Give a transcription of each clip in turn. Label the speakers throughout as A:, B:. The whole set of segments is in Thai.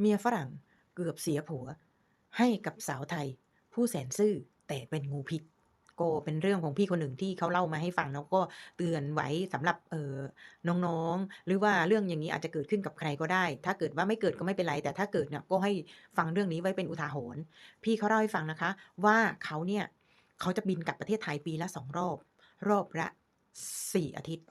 A: เมียฝรั่งเกือบเสียผัว ให้กับสาวไทย ผู้แสนซื่อแต่เป็นงูพิษก็เป็นเรื่องของพี่คนหนึ่งที่เขาเล่ามาให้ฟังแล้วก็เตือนไว้สำหรับเอ่อน้องๆ หรือว่าเรื่องอย่างงี้อาจจะเกิดขึ้นกับใครก็ได้ ถ้าเกิดว่าไม่เกิดก็ไม่เป็นไรแต่ถ้าเกิดเนี่ยก็ให้ฟังเรื่องนี้ไว้เป็นอุทาหรณ์พี่เขาเล่าให้ฟังนะคะ ว่าเขาเนี่ยเขาจะบินกลับประเทศไทยปีละ2รอบ รอบละ4อาทิตย์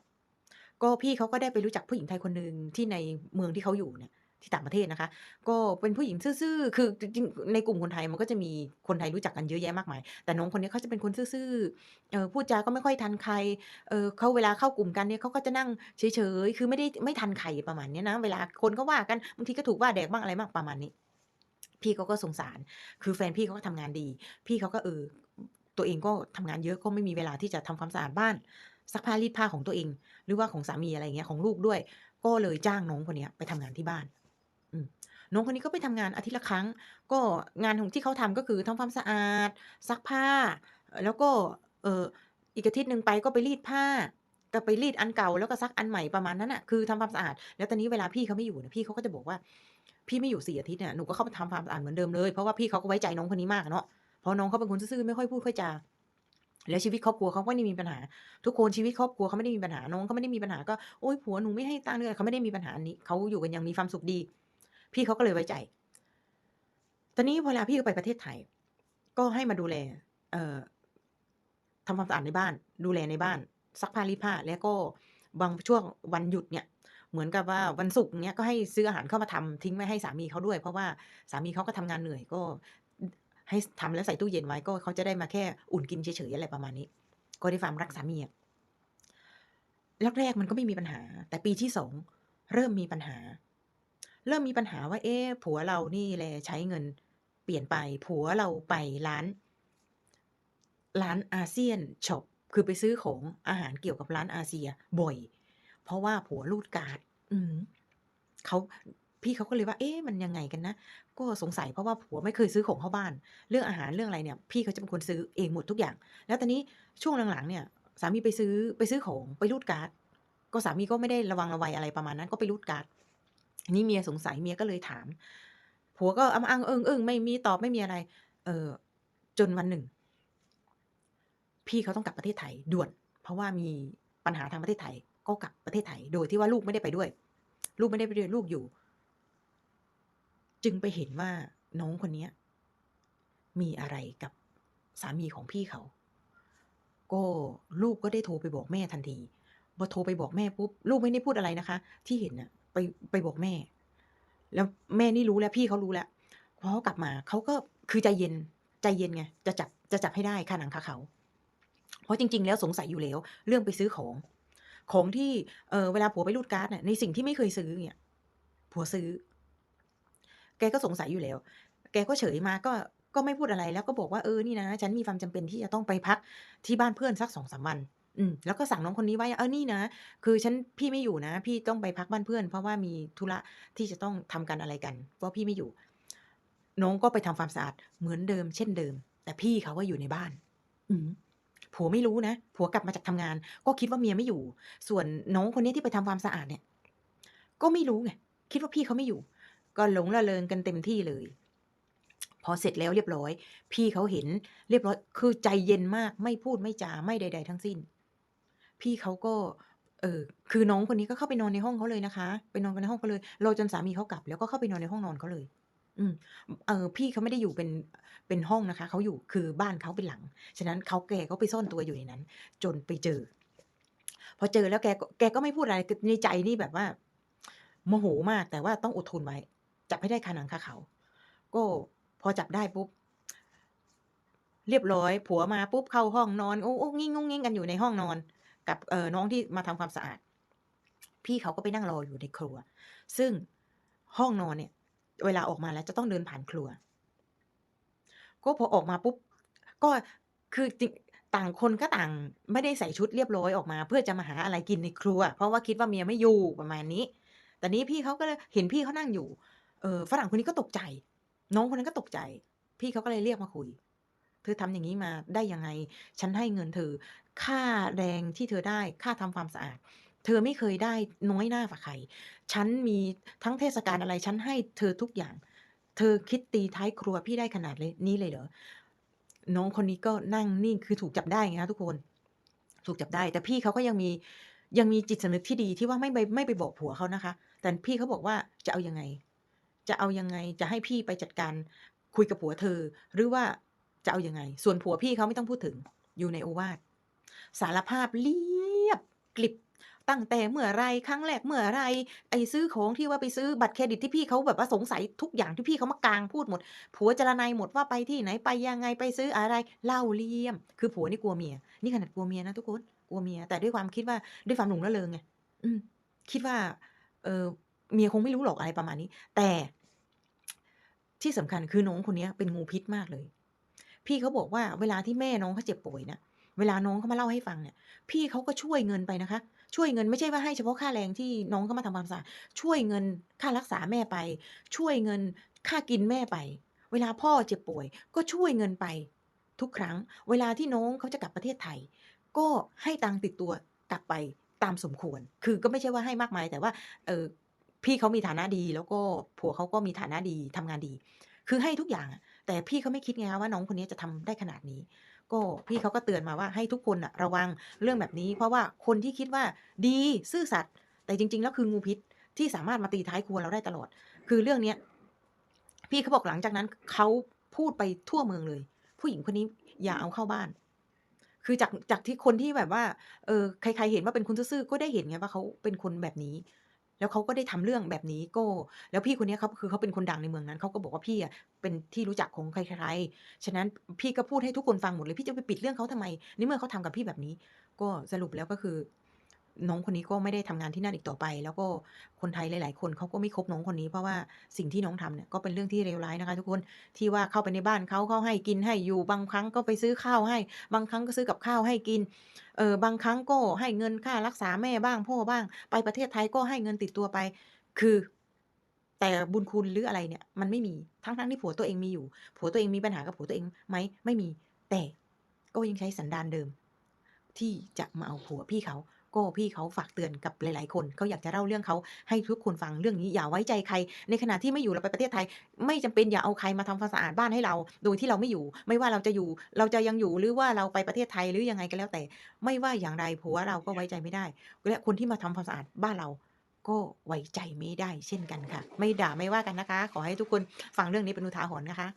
A: ก็พี่เขาก็ได้ไปรู้จักผู้หญิงไทยคนหนึ่งที่ในเมืองที่เขาอยู่เนี่ย ที่ต่างประเทศนะคะ ก็เป็นผู้หญิงซื่อๆ คือจริงๆในกลุ่มคนไทยมันก็จะมีคนไทยรู้จักกันเยอะแยะมากมาย แต่น้องคนนี้เขาจะเป็นคนซื่อๆเออพูดจาก็ไม่ค่อยทันใครเออเขาเวลาเข้ากลุ่มกันเนี่ยเขาก็จะนั่งเฉยๆ คือไม่ได้ไม่ทันใครประมาณนี้นะ เวลาคนเขาว่ากันบางทีก็ถูกว่าแดกบ้างอะไรบ้างประมาณนี้ พี่เขาก็สงสาร คือแฟนพี่เขาก็ทำงานดี พี่เขาก็เออตัวเองก็ทำงานเยอะก็ไม่มีเวลาที่จะทำความสะอาดบ้านซักผ้ารีดผ้าของตัวเอง หรือว่าของสามีอะไรเงี้ยของลูกด้วย ก็เลยจ้างน้องคนนี้ไปทำงานที่บ้าน อืม น้องคนนี้ก็ไปทำงานอาทิตย์ละครั้ง ก็งานของที่เขาทำ ก็คือทำความสะอาด ซักผ้าแล้วก็ เอ่อ อีกอาทิตย์หนึ่งไปก็ไปรีดผ้า ก็ไปรีดอันเก่า แล้วก็ซักอันใหม่ ประมาณนั้นน่ะ คือทำความสะอาด แล้วตอนนี้เวลาพี่เขาไม่อยู่นี่ยพี่เขาก็จะบอกว่า"พี่ไม่อยู่ 4 อาทิตย์เนี่ย หนูก็เข้าไปทำความสะอาดเหมือนเดิมเลย"เพราะว่าพี่เขาก็ไว้ใจน้องคนนี้มากอะเนาะ เพราะน้องเขาเป็นคนซื่อ ๆ ไม่ค่อยพูดค่อยจา แล้วชีวิตครอบครัวเขาก็ไม่ได้มีปัญหา ทุกคนชีวิตครอบครัวเขาไม่ได้มีปัญหา น้องเขาไม่ได้มีปัญหา ก็"โอ๊ย ผัวหนูไม่ให้ตังค์"เขาไม่ได้มีปัญหาอันนี้ เขาอยู่กันอย่างมีความสุขดี พี่เขาก็เลยไว้ใจ ตอนนี้เวลาพี่เขาไปประเทศไทย ก็ให้มาดูแล เอ่อทำความสะอาดในบ้าน ดูแลในบ้าน ซักผ้ารีดผ้า แล้วก็บางช่วงวันหยุดเนี่ย เหมือนกับว่าวันศุกร์เงี้ยก็ให้ซื้ออาหารเข้ามาทำทิ้งไว้ให้สามีเขาด้วย เพราะว่าสามีเขาก็ทำงานเหนื่อยก็ ให้ทำแล้วใส่ตู้เย็นไว้ก็เขาจะได้มาแค่อุ่นกินเฉยๆอะไรประมาณนี้ ก็ได้วยความรักสามีอะแรกๆมันก็ไม่มีปัญหา แต่ปีที่2เริ่มมีปัญหา เริ่มมีปัญหาว่า เอ๊ะผัวเรานี่แหละใช้เงินเปลี่ยนไป ผัวเราไปร้าน ร้านอาเซียนช็อปคือไปซื้อของอาหารเกี่ยวกับร้านอาเซียบ่อย เพราะว่าผัวรูดการ์ดอือฮึเขาพี่เขาก็เลยว่า เอ๊ะ มันยังไงกันนะ ก็สงสัยเพราะว่าผัวไม่เคยซื้อของเข้าบ้าน เรื่องอาหารเรื่องอะไรเนี่ย พี่เขาจะเป็นคนซื้อเองหมดทุกอย่าง แล้วตอนนี้ช่วงหลังๆเนี่ย สามีไปซื้อไปซื้อของไปรูดการ์ด ก็สามีก็ไม่ได้ระวังระไวอะไรประมาณนั้น ก็ไปรูดการ์ด นี้เมียสงสัยเมียก็เลยถาม ผัวก็อ้ำๆอึ้งไม่มีตอบไม่มีอะไร เออ จนวันหนึ่ง พี่เขาต้องกลับประเทศไทยด่วน เพราะว่ามีปัญหาทางประเทศไทย ก็กลับประเทศไทย โดยที่ว่าลูกไม่ได้ไปด้วย ลูกไม่ได้ไปด้วยลูกอยู่ จึงไปเห็นว่าน้องคนเนี้ยมีอะไรกับสามีของพี่เขา ก็ลูกก็ได้โทรไปบอกแม่ทันทีพอโทรไปบอกแม่ปุ๊บลูกไม่ได้พูดอะไรนะคะ ที่เห็นน่ะ ไปไปบอกแม่ แล้วแม่นี่รู้แล้วพี่เขารู้แล้วพอเขากลับมาเขาก็คือใจเย็นใจเย็นไงจะจับจะจับให้ได้คาหนังคาเขา เพราะจริง ๆ แล้วสงสัยอยู่แล้ว เรื่องไปซื้อของ ของที่เออเวลาผัวไปรูดการ์ดน่ะในสิ่งที่ไม่เคยซื้อเนี่ยผัวซื้อ แกก็สงสัยอยู่แล้ว แกก็เฉยมาก็ก็ไม่พูดอะไรแล้วก็บอกว่า"เออนี่นะ ฉันมีความจำเป็นที่จะต้องไปพักที่บ้านเพื่อนสัก2-3วัน" อืม แล้วก็สั่งน้องคนนี้ไว้"เออ นี่นะ คือฉัน พี่ไม่อยู่นะ พี่ต้องไปพักบ้านเพื่อน เพราะว่ามีธุระที่จะต้องทำกันอะไรกัน เพราะพี่ไม่อยู่"น้องก็ไปทำความสะอาดเหมือนเดิม เช่นเดิม แต่พี่เขาอะอยู่ในบ้าน อือฮึผัวไม่รู้นะ ผัวกลับมาจากทำงาน ก็คิดว่าเมียไม่อยู่ ส่วนน้องคนนี้ที่ไปทำความสะอาดเนี่ย ก็ไม่รู้ไง คิดว่าพี่เขาไม่อยู่ ก็หลงระเริงกันเต็มที่เลย พอเสร็จแล้วเรียบร้อย พี่เขาเห็นเรียบร้อย คือใจเย็นมาก ไม่พูดไม่จา ไม่ใด ๆ ทั้งสิ้น พี่เขาก็ เออ คือน้องคนนี้ก็เข้าไปนอนในห้องเขาเลยนะคะ ไปนอนกันในห้องเขาเลยรอจนสามีเขากลับ แล้วก็เข้าไปนอนในห้องนอนเขาเลย อืม เออ พี่เขาไม่ได้อยู่เป็น เป็นห้องนะคะ เขาอยู่ คือบ้านเขาเป็นหลัง ฉะนั้นเขาแกก็ไปซ่อนตัวอยู่ในนั้น จนไปเจอ พอเจอแล้วแกก็แกก็ไม่พูดอะไร ในใจนี่แบบว่าโมโหมาก แต่ว่าต้องอดทนไว้ จับให้ได้คาหนังคาเขา ก็พอจับได้ปุ๊บเรียบร้อย ผัวมาปุ๊บเข้าห้องนอนโอ้ๆงิ้งๆๆกันอยู่ในห้องนอน กับเออน้องที่มาทำความสะอาด พี่เขาก็ไปนั่งรออยู่ในครัว ซึ่งห้องนอนเนี่ย เวลาออกมาแล้วจะต้องเดินผ่านครัว ก็พอออกมาปุ๊บ ก็คือจริงต่างคนก็ต่างไม่ได้ใส่ชุดเรียบร้อยออกมา เพื่อจะมาหาอะไรกินในครัว เพราะว่าคิดว่าเมียไม่อยู่ประมาณนี้ แต่นี้พี่เขาก็เลยเห็นพี่เขานั่งอยู่ เออฝรั่งคนนี้ก็ตกใจ น้องคนนั้นก็ตกใจ พี่เขาก็เลยเรียกมาคุย" เธอทำอย่างงี้มาได้ยังไง?ฉันให้เงินเธอ ค่าแรงที่เธอได้ ค่าทำความสะอาด เธอไม่เคยได้น้อยหน้าฝาใคร ฉันมีทั้งเทศกาลอะไร ฉันให้เธอทุกอย่าง เธอคิดตีท้ายครัวพี่ได้ขนาดเลยนี้เลยเหรอ น้องคนนี้ก็นั่งนิ่ง คือถูกจับได้ไงคะทุกคน ถูกจับได้ แต่พี่เขาก็ยังมียังมีจิตสำนึกที่ดีที่ว่าไม่ไปไม่ไปบอกผัวเขานะคะ แต่พี่เขาบอกว่าจะเอายังไง จะเอายังไง จะให้พี่ไปจัดการคุยกับผัวเธอ หรือว่า จะเอายังไง ส่วนผัวพี่เขาไม่ต้องพูดถึง อยู่ในโอวาทสารภาพเรียบกลิบตั้งแต่เมื่อไรครั้งแรกเมื่อไรไอ้ซื้อของที่ว่าไปซื้อบัตรเครดิตที่พี่เขาแบบว่าสงสัยทุกอย่างที่พี่เขามากางพูดหมด ผัวจรนายหมดว่าไปที่ไหนไปยังไงไปซื้ออะไรเล่าเลี่ยม คือผัวนี่กลัวเมีย นี่ขนาดกลัวเมียนะทุกคนกลัวเมีย แต่ด้วยความคิดว่าด้วยความหลงระเริงไงอืม คิดว่า เออเมียคงไม่รู้หรอกอะไรประมาณนี้ แต่ที่สำคัญคือน้องคนนี้เป็นงูพิษมากเลย พี่เขาบอกว่าเวลาที่แม่น้องเขาเจ็บป่วยนะเวลาน้องเขามาเล่าให้ฟังเนี่ย พี่เขาก็ช่วยเงินไปนะคะ ช่วยเงินไม่ใช่ว่าให้เฉพาะค่าแรงที่น้องเขามาทำความสะอาดช่วยเงินค่ารักษาแม่ไป ช่วยเงินค่ากินแม่ไป เวลาพ่อเจ็บป่วย ก็ช่วยเงินไป ทุกครั้ง เวลาที่น้องเขาจะกลับประเทศไทย ก็ให้ตังติดตัวกลับไปตามสมควร คือก็ไม่ใช่ว่าให้มากมายแต่ว่าเออพี่เขามีฐานะดีแล้วก็ผัวเขาก็มีฐานะดีทำงานดี คือให้ทุกอย่างอะ แต่พี่เขาไม่คิดไงคะว่าน้องคนนี้จะทำได้ขนาดนี้ ก็พี่เขาก็เตือนมาว่าให้ทุกคนน่ะระวังเรื่องแบบนี้ เพราะว่าคนที่คิดว่าดีซื่อสัตย์แต่จริง ๆ แล้วคืองูพิษที่สามารถมาตีท้ายครัวเราได้ตลอด คือเรื่องเนี้ยพี่เขาบอกหลังจากนั้นเขาพูดไปทั่วเมืองเลย ผู้หญิงคนนี้อย่าเอาเข้าบ้าน คือจากจากที่คนที่แบบว่า เออใครๆเห็นว่าเป็นคนซื่อก็ได้เห็นไงว่าเขาเป็นคนแบบนี้ แล้วเขาก็ได้ทำเรื่องแบบนี้ก็แล้วพี่คนนี้เขาคือเขาเป็นคนดังในเมืองนั้นเขาก็บอกว่าพี่อะเป็นที่รู้จักของใครๆ ฉะนั้นพี่ก็พูดให้ทุกคนฟังหมดเลยพี่จะไปปิดเรื่องเขาทำไมในเมื่อเขาทำกับพี่แบบนี้ ก็สรุปแล้วก็คือ น้องคนนี้ก็ไม่ได้ทำงานที่นั่นอีกต่อไป แล้วก็คนไทยหลาย ๆ คนเขาก็ไม่คบน้องคนนี้เพราะว่าสิ่งที่น้องทำเนี่ยก็เป็นเรื่องที่เลวร้ายนะคะ ทุกคนที่ว่าเข้าไปในบ้านเขาเขาให้กินให้อยู่บางครั้งก็ไปซื้อข้าวให้ บางครั้งก็ซื้อกับข้าวให้กินเออบางครั้งก็ให้เงินค่ารักษาแม่บ้างพ่อบ้าง ไปประเทศไทยก็ให้เงินติดตัวไป คือ แต่บุญคุณหรืออะไรเนี่ยมันไม่มีทั้งๆที่ผัวตัวเองมีอยู่ ผัวตัวเองมีปัญหากับผัวตัวเองไหมไม่มี แต่ก็ยังใช้สันดานเดิม ที่จะมาเอาผัวพี่เขา ก็พี่เขาฝากเตือนกับหลาย ๆ คนเขาอยากจะเล่าเรื่องเขาให้ทุกคนฟังเรื่องนี้อย่าไว้ใจใคร ในขณะที่ไม่อยู่เราไปประเทศไทย ไม่จำเป็นอย่าเอาใครมาทำความสะอาดบ้านให้เรา โดยที่เราไม่อยู่ ไม่ว่าเราจะอยู่ เราจะยังอยู่หรือว่าเราไปประเทศไทยหรือยังไงก็แล้วแต่ ไม่ว่าอย่างไรผัวเราก็ไว้ใจไม่ได้ และคนที่มาทำความสะอาดบ้านเราก็ไว้ใจไม่ได้เช่นกันค่ะ ไม่ด่าไม่ว่ากันนะคะ ขอให้ทุกคนฟังเรื่องนี้เป็นอุทาหรณ์นะคะ